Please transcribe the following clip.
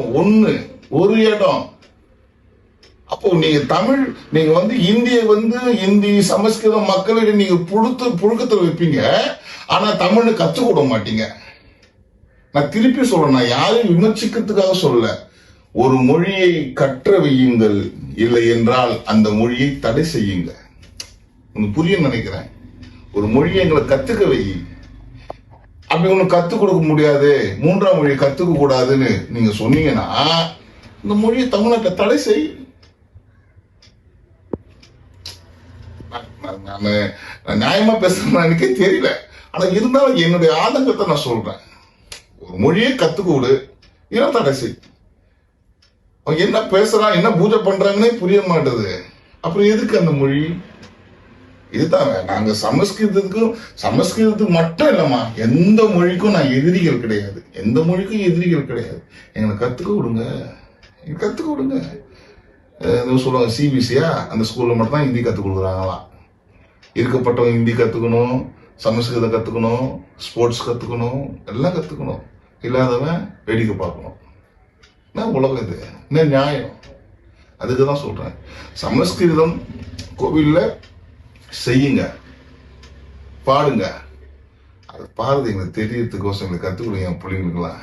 ஒண்ணு ஒரு இடம். அப்போ நீங்க தமிழ் நீங்க வந்து இந்திய வந்து இந்தி சமஸ்கிருதம் மக்களுக்கு நீங்க புழுத்து புழுக்கத்தில் வைப்பீங்க. ஆனா தமிழ் கத்துக் கொடுக்க மாட்டீங்க. நான் திருப்பி சொல்றேன் நான் யாரையும் விமர்சிக்கிறதுக்காக சொல்ல ஒரு மொழியை கற்ற வையுங்கள். இல்லை என்றால் அந்த மொழியை தடை செய்யுங்க உங்களுக்கு நினைக்கிறேன். ஒரு மொழியை எங்களை கத்துக்க வை. அப்படி ஒண்ணு கத்துக் கொடுக்க முடியாது. மூன்றாம் மொழியை கத்துக்க கூடாதுன்னு நீங்க சொன்னீங்கன்னா இந்த மொழியை தமிழ்நாட்டை தடை செய். நான் நியாயமா பேசுறேன்னு எனக்கே தெரியல. ஆனா இருந்தாலும் என்னுடைய ஆதங்கத்தை நான் சொல்றேன். ஒரு மொழியை கத்துக்கூடு இனம் தடை செய்? என்ன பேசுறான் என்ன பூஜை பண்றாங்கன்னே புரிய மாட்டேது அப்புறம் எதுக்கு அந்த மொழி? இதுதான் நாங்க சமஸ்கிருதத்துக்கும் சமஸ்கிருதத்துக்கு மட்டும் இல்லம்மா. எந்த மொழிக்கும் நான் எதிரிகள் கிடையாது. எந்த மொழிக்கும் எதிரிகள் கிடையாது. எங்களை கத்துக்க விடுங்க. கத்துக்க விடுங்க. சொல்லுவாங்க சிபிசியா அந்த ஸ்கூல்ல மட்டும் தான் ஹிந்தி கத்துக் கொடுக்குறாங்களாம். இருக்கப்பட்டவங்க ஹிந்தி கத்துக்கணும் சமஸ்கிருதம் கத்துக்கணும் ஸ்போர்ட்ஸ் கத்துக்கணும் எல்லாம் கத்துக்கணும். இல்லாதவன் வேடிக்கை பார்க்கணும். என்ன உலகம் இது? என்ன நியாயம்? அதுக்கு தான் சொல்றேன். சமஸ்கிருதம் கோவில்ல செய்யுங்க. பாடுங்க. அது பாடுறது எங்களுக்கு தெரியறதுக்கோசம் எங்களுக்கு கற்றுக் கொடுங்க என் பிள்ளைங்களுக்குலாம்